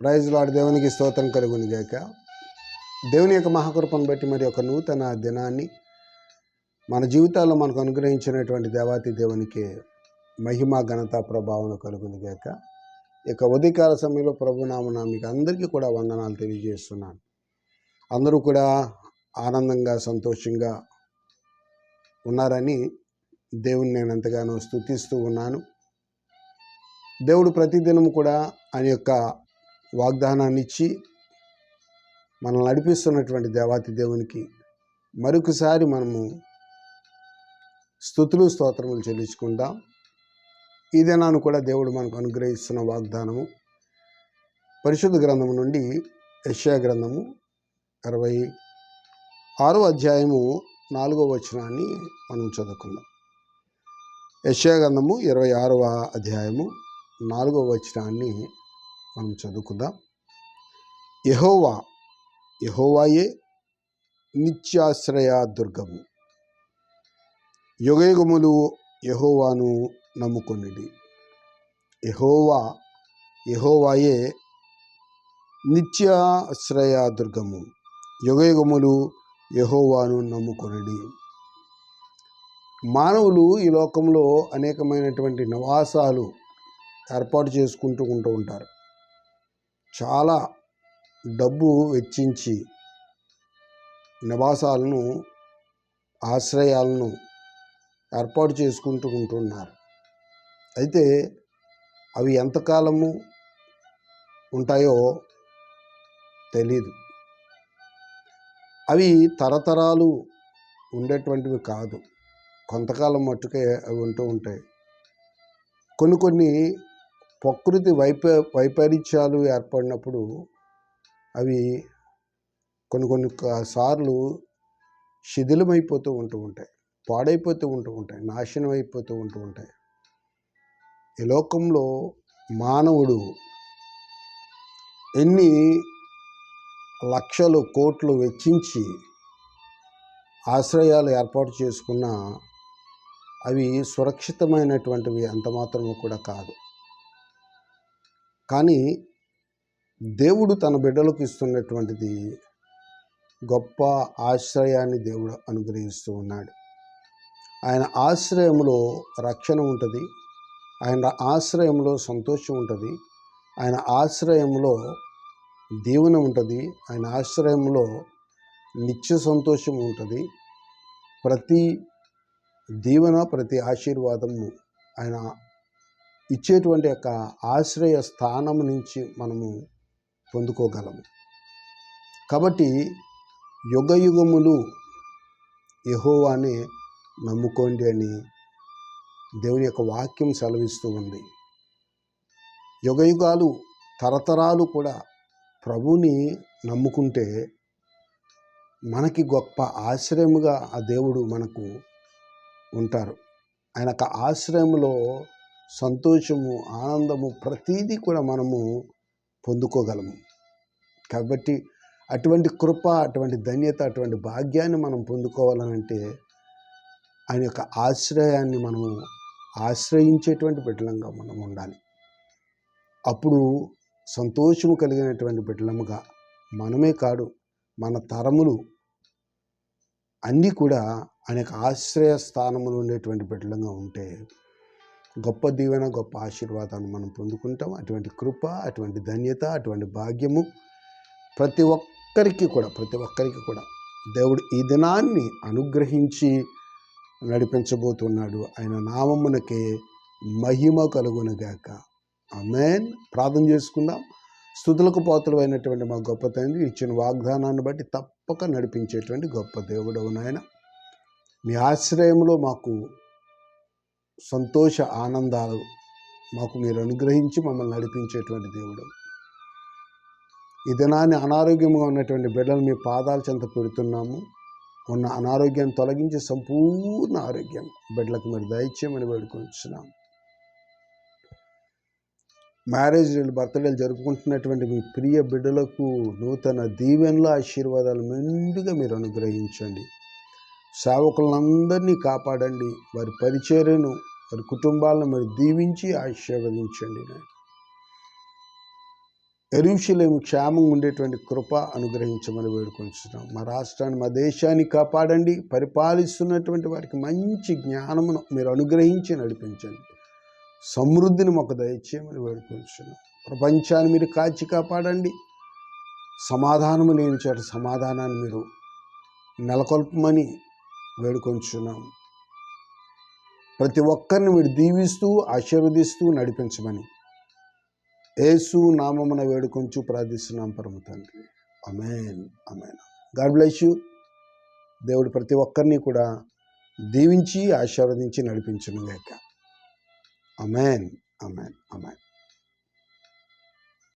Praise lord దేవునికి స్తోత్రం కలుగుని గాక. దేవుని యొక్క మహాకృపను బట్టి మరి ఒక నూతన దినాన్ని మన జీవితాల్లో మనకు అనుగ్రహించినటువంటి దేవాతి దేవునికి మహిమ ఘనత ప్రభావం కలుగుని గాక. ఇక ఉదయకాల సమయంలో ప్రభునామన మీకు అందరికీ కూడా వందనాలు తెలియజేస్తున్నాను. అందరూ కూడా ఆనందంగా సంతోషంగా ఉన్నారని దేవుని నేను ఎంతగానో స్తుతిస్తూ ఉన్నాను. దేవుడు ప్రతిదినం కూడా ఆయన యొక్క వాగ్దానాన్ని ఇచ్చి మనల్ని నడిపిస్తున్నటువంటి దేవాతి దేవునికి మరొకసారి మనము స్థుతులు స్తోత్రములు చెల్లించుకుందాం. ఈ దినాన్ని కూడా దేవుడు మనకు అనుగ్రహిస్తున్న వాగ్దానము పరిశుద్ధ గ్రంథము నుండి యష్యా గ్రంథము అరవై ఆరో అధ్యాయము నాలుగో వచనాన్ని మనం చదువుకుందాం. యశ్యా గ్రంథము ఇరవై ఆరవ అధ్యాయము నాలుగో వచనాన్ని మనం చదువుకుందాం. యహోవా యహోవాయే నిత్యాశ్రయ దుర్గము. యుగయుగములు యహోవాను నమ్ముకొనిడి. యహోవా యహోవాయే నిత్యాశ్రయ దుర్గము. యుగయుగములు యహోవాను నమ్ముకొనిడి. మానవులు ఈ లోకంలో అనేకమైనటువంటి నివాసాలు ఏర్పాటు చేసుకుంటూ ఉంటూ ఉంటారు. చాలా డబ్బు వెచ్చించి నివాసాలను ఆశ్రయాలను ఏర్పాటు చేసుకుంటూ ఉంటున్నారు. అయితే అవి ఎంతకాలము ఉంటాయో తెలీదు. అవి తరతరాలు ఉండేటువంటివి కాదు. కొంతకాలం మట్టుకే అవి ఉంటూ ఉంటాయి. కొన్ని కొన్ని ప్రకృతి వైప వైపరీత్యాలు ఏర్పడినప్పుడు అవి కొన్ని కొన్ని సార్లు శిథిలమైపోతూ ఉంటూ ఉంటాయి. పాడైపోతూ ఉంటూ ఉంటాయి. నాశనం అయిపోతూ ఉంటూ ఉంటాయి. ఈ లోకంలో మానవుడు ఎన్ని లక్షలు కోట్లు వెచ్చించి ఆశ్రయాలు ఏర్పాటు చేసుకున్నా అవి సురక్షితమైనటువంటివి అంత మాత్రము కూడా కాదు. కానీ దేవుడు తన బిడ్డలకు ఇస్తున్నటువంటిది గొప్ప ఆశ్రయాన్ని దేవుడు అనుగ్రహిస్తూ ఉన్నాడు. ఆయన ఆశ్రయంలో రక్షణ ఉంటుంది. ఆయన ఆశ్రయంలో సంతోషం ఉంటుంది. ఆయన ఆశ్రయంలో దీవెన ఉంటుంది. ఆయన ఆశ్రయంలో నిత్య సంతోషం ఉంటుంది. ప్రతి దీవెన ప్రతి ఆశీర్వాదము ఆయన ఇచ్చేటువంటి యొక్క ఆశ్రయ స్థానం నుంచి మనము పొందుకోగలము. కాబట్టి యుగ యుగములు యహోవానే నమ్ముకోండి అని దేవుని యొక్క వాక్యం సెలవిస్తూ ఉంది. యుగయుగాలు తరతరాలు కూడా ప్రభుని నమ్ముకుంటే మనకి గొప్ప ఆశ్రయముగా ఆ దేవుడు మనకు ఉంటారు. ఆయన యొక్క ఆశ్రయంలో సంతోషము ఆనందము ప్రతీదీ కూడా మనము పొందుకోగలము. కాబట్టి అటువంటి కృప అటువంటి ధన్యత అటువంటి భాగ్యాన్ని మనం పొందుకోవాలనంటే ఆయన యొక్క ఆశ్రయాన్ని మనము ఆశ్రయించేటువంటి బిడ్డలంగా మనం ఉండాలి. అప్పుడు సంతోషము కలిగినటువంటి బిడ్డలముగా మనమే కాడు మన తరములు అన్నీ కూడా అనేక ఆశ్రయ స్థానములు ఉండేటువంటి బిడ్డలంగా ఉంటే గొప్ప దీవెన గొప్ప ఆశీర్వాదాన్ని మనం పొందుకుంటాం. అటువంటి కృప అటువంటి ధన్యత అటువంటి భాగ్యము ప్రతి ఒక్కరికి కూడా ప్రతి ఒక్కరికి కూడా దేవుడు ఈ దినాన్ని అనుగ్రహించి నడిపించబోతున్నాడు. ఆయన నామమునకే మహిమ కలుగునుగాక. ఆమెన్. ప్రార్థన చేసుకుందాం. స్థుతులకు పోతలు అయినటువంటి మా గొప్ప తండ్రి ఇచ్చిన వాగ్దానాన్ని బట్టి తప్పక నడిపించేటువంటి గొప్ప దేవుడు నాయన. మీ ఆశ్రయంలో మాకు సంతోష ఆనందాలు మాకు మీరు అనుగ్రహించి మమ్మల్ని నడిపించేటువంటి దేవుడు. ఈ దినాన్ని అనారోగ్యంగా ఉన్నటువంటి బిడ్డలు మీ పాదాల చెంత పెడుతున్నాము. ఉన్న అనారోగ్యాన్ని తొలగించి సంపూర్ణ ఆరోగ్యం బిడ్డలకు మీరు దయచేయమని వేడుకొంచున్నాం మ్యారేజ్ బర్త్డేలు జరుపుకుంటున్నటువంటి మీ ప్రియ బిడ్డలకు నూతన దీవెనలో ఆశీర్వాదాలు మెండుగా మీరు అనుగ్రహించండి. సేవకులందరినీ కాపాడండి. వారి పరిచర్యను వారి కుటుంబాలను మరి దీవించి ఆశీర్వదించండి నాయన. ఎరుషులేము క్షేమం ఉండేటువంటి కృప అనుగ్రహించమని వేడుకొంచున్నాం మా రాష్ట్రాన్ని మా దేశాన్ని కాపాడండి. పరిపాలిస్తున్నటువంటి వారికి మంచి జ్ఞానమును మీరు అనుగ్రహించి నడిపించండి. సమృద్ధిని మాకు దయచేయమని వేడుకొంచున్నాం ప్రపంచాన్ని మీరు కాచి కాపాడండి. సమాధానము లేని చోట సమాధానాన్ని మీరు నెలకొల్పమని వేడుకొంచున్నాం ప్రతి ఒక్కరిని మీరు దీవిస్తూ ఆశీర్వదిస్తూ నడిపించమని ఏసు నామమున వేడుకొంచు ప్రార్థిస్తున్నాం పరమ తండ్రి. Amen amen God bless you. దేవుడు ప్రతి ఒక్కరిని కూడా దీవించి ఆశీర్వదించి నడిపించును గాక. అమేన్ అమేన్ అమేన్